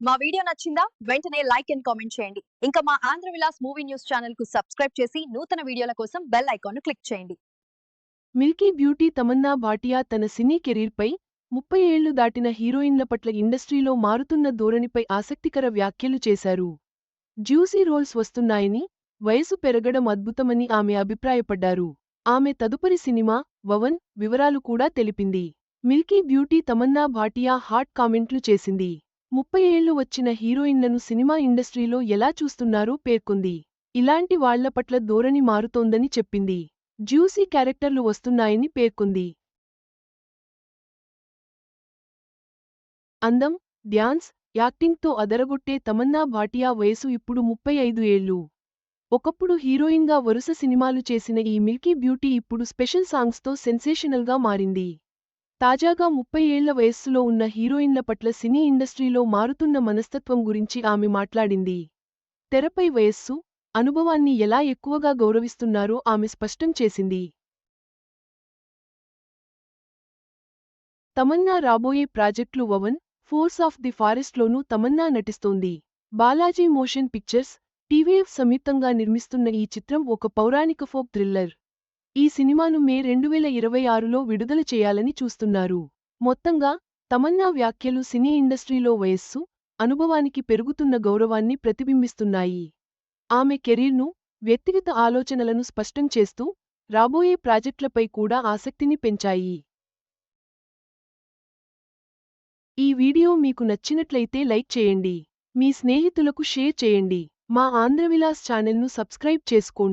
మా వీడియో నచ్చిందా? వెంటనే లైక్ అండ్ కామెంట్ చేయండి. ఇంకా మా ఆంధ్ర విలాస్ మూవీ న్యూస్ ఛానల్కు సబ్స్క్రైబ్ చేసి నూతన వీడియోల కోసం బెల్ ఐకాన్ను క్లిక్ చేయండి. మిల్కీ బ్యూటీ తమన్నా భాటియా తన సినీ కెరీర్పై ముప్పై ఏళ్ళు దాటిన హీరోయిన్ల పట్ల ఇండస్ట్రీలో మారుతున్న ధోరణిపై ఆసక్తికర వ్యాఖ్యలు చేశారు. జ్యూసీ రోల్స్ వస్తున్నాయని వయసు పెరగడం అద్భుతమని ఆమె అభిప్రాయపడ్డారు. ఆమె తదుపరి సినిమా వవన్ వివరాలు కూడా తెలిపింది. Milky beauty Tamannaah Bhatia hot కామెంట్లు చేసింది. ముప్పై ఏళ్ళు వచ్చిన హీరోయిన్లను సినిమా ఇండస్ట్రీలో ఎలా చూస్తున్నారో పేర్కొంది. ఇలాంటి వాళ్ళ పట్ల ధోరణి మారుతోందని చెప్పింది. జ్యూసీ క్యారెక్టర్లు వస్తున్నాయని పేర్కొంది. అందం డ్యాన్స్ యాక్టింగ్తో అదరగొట్టే తమన్నా భాటియా వయసు ఇప్పుడు ముప్పై ఐదు ఏళ్ళు ఒకప్పుడు హీరోయిన్గా వరుస సినిమాలు చేసిన ఈ మిల్కీ బ్యూటీ ఇప్పుడు స్పెషల్ సాంగ్స్తో సెన్సేషనల్గా మారింది. తాజాగా ముప్పై ఏళ్ళ వయస్సులో ఉన్న హీరోయిన్ల పట్ల సినీ ఇండస్ట్రీలో మారుతున్న మనస్తత్వం గురించి ఆమె మాట్లాడింది. తెరపై వయస్సు అనుభవాన్ని ఎలా ఎక్కువగా గౌరవిస్తున్నారో ఆమె స్పష్టం చేసింది. తమన్నా రాబోయే ప్రాజెక్టులు వవన్ ఫోర్స్ ఆఫ్ ది ఫారెస్ట్లోనూ తమన్నా నటిస్తోంది. బాలాజీ మోషన్ పిక్చర్స్ టీవీఎఫ్ సంయుక్తంగా నిర్మిస్తున్న ఈ చిత్రం ఒక పౌరాణిక ఫోక్ థ్రిల్లర్. ఈ సినిమాను మే రెండువేల ఇరవై ఆరులో విడుదల చేయాలని చూస్తున్నారు. మొత్తంగా తమన్నా వ్యాఖ్యలు సినీ ఇండస్ట్రీలో వయస్సు అనుభవానికి పెరుగుతున్న గౌరవాన్ని ప్రతిబింబిస్తున్నాయి. ఆమె కెరీర్ను వ్యక్తిగత ఆలోచనలను స్పష్టం చేస్తూ రాబోయే ప్రాజెక్టులపై కూడా ఆసక్తిని పెంచాయి. ఈ వీడియో మీకు నచ్చినట్లయితే లైక్ చేయండి. మీ స్నేహితులకు షేర్ చేయండి. మా ఆంధ్రవిలాస్ ఛానల్ను సబ్స్క్రైబ్ చేసుకోండి.